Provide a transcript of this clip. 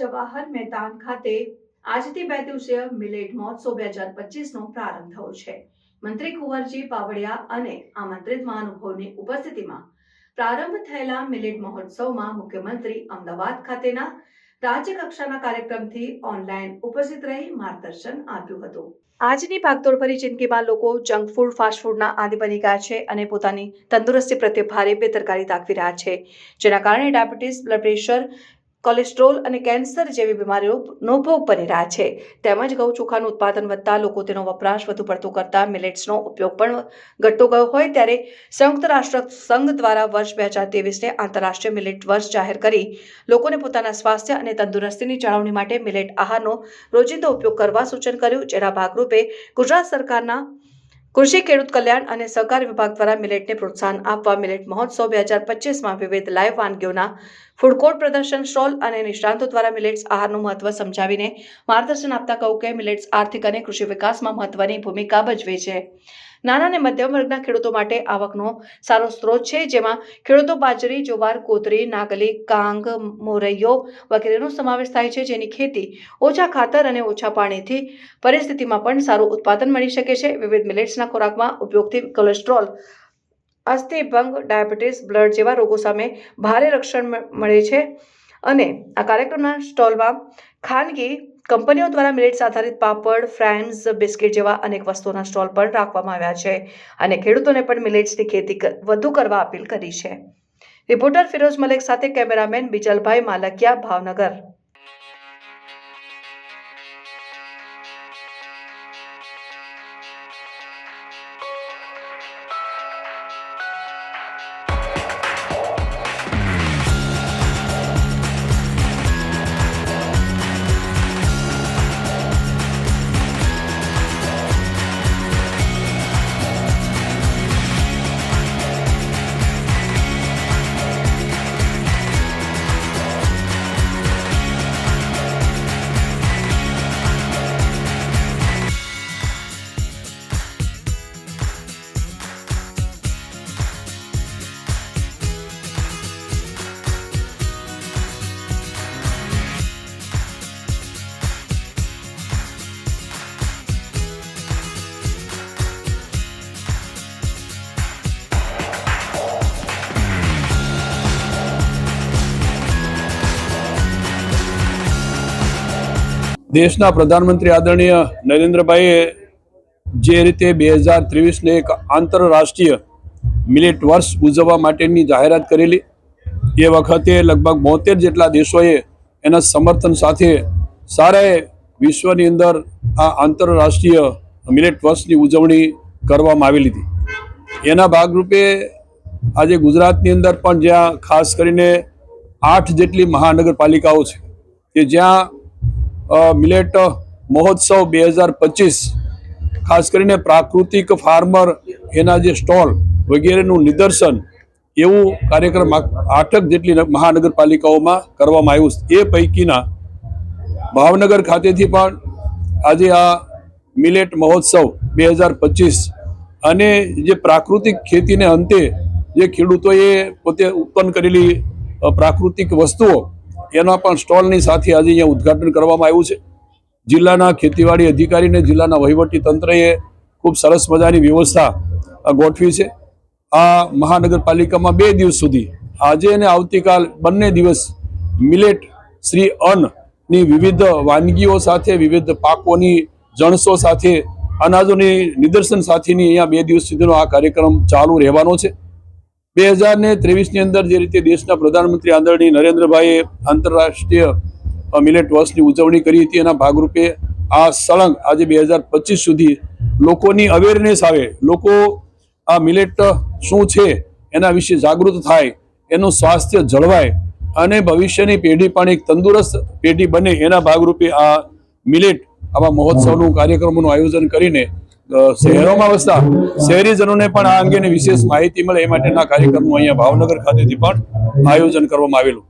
જવાહર મેદાન ખાતે આજથી બે દિવસીય મિલેટ મહોત્સવ બે હજાર પચીસનો પ્રારંભ થયો છે. મંત્રી કુંવરજી પાવડિયા અને આમંત્રિત મહાનુભાવની ઉપસ્થિતિમાં પ્રારંભ થયેલા મિલેટ મહોત્સવમાં મુખ્યમંત્રી અમદાવાદ ખાતેના રાજ્ય કક્ષાના કાર્યક્રમથી ઓનલાઈન ઉપસ્થિત રહી માર્ગદર્શન આપ્યું હતું. આજની ભાગદોડ ભરી જિંદગીમાં લોકો જંક ફૂડ, ફાસ્ટ ફૂડના આદિ બની ગયા છે અને પોતાની તંદુરસ્તી પ્રત્યે ભારે બેદરકારી દાખવી રહ્યા છે. જેના કારણે ડાયાબિટીસ, બ્લડ પ્રેશર કોલેસ્ટ્રોલ અને કેન્સર જેવી બીમારીઓનો ભોગ બની રહ્યા છે. તેમજ ઘઉં ચોખાનું ઉત્પાદન વધતા લોકો તેનો વપરાશ વધુ પડતો કરતા મિલેટ્સનો ઉપયોગ પણ ઘટતો ગયો હોય ત્યારે સંયુક્ત રાષ્ટ્ર સંઘ દ્વારા વર્ષ બે હજાર ત્રેવીસને આંતરરાષ્ટ્રીય મિલેટ વર્ષ જાહેર કરી લોકોને પોતાના સ્વાસ્થ્ય અને તંદુરસ્તીની જાળવણી માટે મિલેટ આહારનો રોજિંદો ઉપયોગ કરવા સૂચન કર્યું, જેના ભાગરૂપે ગુજરાત સરકારના કૃષિ, ખેડૂત કલ્યાણ અને સહકાર વિભાગ દ્વારા મિલેટને પ્રોત્સાહન આપવા મિલેટ મહોત્સવ બે હજાર પચીસમાં વિવિધ લાઈવ વાનગીઓના ફૂડ કોર્ટ પ્રદર્શન, સ્ટોલ અને નિષ્ણાંતો દ્વારા મિલેટ્સ આહારનું મહત્વ સમજાવીને માર્ગદર્શન આપતા કહું કે મિલેટ્સ આર્થિક અને કૃષિ વિકાસમાં મહત્વની ભૂમિકા ભજવે છે. નાના અને મધ્યમ વર્ગના ખેડૂતો માટે આવકનો સારો સ્ત્રોત છે, જેમાં ખેડૂતો બાજરી, જુવાર, કોતરી, નાગલી, કાંગ, મોરૈયો વગેરેનો સમાવેશ થાય છે, જેની ખેતી ઓછા ખાતર અને ઓછા પાણીથી પરિસ્થિતિમાં પણ સારું ઉત્પાદન મળી શકે છે. વિવિધ મિલેટ્સના ખોરાકમાં ઉપયોગથી કોલેસ્ટ્રોલ, અસ્થિભંગ, ડાયાબિટીસ, બ્લડ જેવા રોગો સામે ભારે રક્ષણ મળે છે. અને આ કાર્યક્રમના સ્ટોલમાં ખાનગી કંપનીઓ દ્વારા મિલેટ્સ આધારિત પાપડ ફ્રાઇમ્સ બિસ્કિટ જેવા અનેક વસ્તુઓના સ્ટોલ પણ રાખવામાં આવ્યા છે અને ખેડૂતોને પણ મિલેટ્સની ખેતી વધુ કરવા અપીલ કરી છે. રિપોર્ટર ફિરોઝ મલેક સાથે કેમેરામેન બિજલભાઈ માલકિયા, ભાવનગર. દેશના પ્રધાનમંત્રી આદરણીય નરેન્દ્રભાઈએ જે રીતે બે હજાર ત્રેવીસને એક આંતરરાષ્ટ્રીય મિલેટ વર્ષ ઉજવવા માટેની જાહેરાત કરેલી, એ વખતે લગભગ બોતેર જેટલા દેશોએ એના સમર્થન સાથે સારાએ વિશ્વની અંદર આ આંતરરાષ્ટ્રીય મિલેટ વર્ષની ઉજવણી કરવામાં આવેલી હતી એના ભાગરૂપે આજે ગુજરાતની અંદર પણ જ્યાં ખાસ કરીને આઠ જેટલી મહાનગરપાલિકાઓ છે, કે જ્યાં મિલેટ મહોત્સવ બે હજાર પચીસ, ખાસ કરીને પ્રાકૃતિક ફાર્મર એના જે સ્ટોલ વગેરેનું નિદર્શન, એવું કાર્યક્રમ આઠક જેટલી મહાનગરપાલિકાઓમાં કરવામાં આવ્યું. એ પૈકીના ભાવનગર ખાતેથી પણ આજે આ મિલેટ મહોત્સવ બે હજાર પચીસ અને જે પ્રાકૃતિક ખેતીને અંતે જે ખેડૂતોએ પોતે ઉત્પન્ન કરેલી પ્રાકૃતિક વસ્તુઓ એના પણ સ્ટોલની સાથે આજે અહીંયા ઉદ્ઘાટન કરવામાં આવ્યું છે. જિલ્લાના ખેતીવાડી અધિકારીને જિલ્લાના વહીવટી તંત્રએ ખૂબ સરસ મજાની વ્યવસ્થા ગોઠવી છે. આ મહાનગરપાલિકામાં બે દિવસ સુધી, આજે અને આવતીકાલ બંને દિવસ મિલેટ શ્રી અન્નની વિવિધ વાનગીઓ સાથે, વિવિધ પાકોની જણસો સાથે, અનાજોની નિદર્શન સાથેની અહીંયા બે દિવસ સુધીનો આ કાર્યક્રમ ચાલુ રહેવાનો છે. બે હજાર ને ત્રેવીસની અંદર જે રીતે દેશના પ્રધાનમંત્રી આદરણીય નરેન્દ્રભાઈએ આંતરરાષ્ટ્રીય મિલેટ વર્ષની ઉજવણી કરી હતી, એના ભાગરૂપે આ સળંગ આજે બે હજાર પચીસ સુધી લોકોની અવેરનેસ આવે, લોકો આ મિલેટ શું છે, એના વિશે જાગૃત થાય, એનું સ્વાસ્થ્ય જળવાય અને ભવિષ્યની પેઢી પણ એક તંદુરસ્ત પેઢી બને એના ભાગરૂપે આ મિલેટ, આવા મહોત્સવનું કાર્યક્રમોનું આયોજન કરીને શહેરોમાં વસતા શહેરીજનોને પણ આ અંગેની વિશેષ માહિતી મળે એ માટેના કાર્યક્રમનું અહીંયા ભાવનગર ખાતેથી પણ આયોજન કરવામાં આવેલું.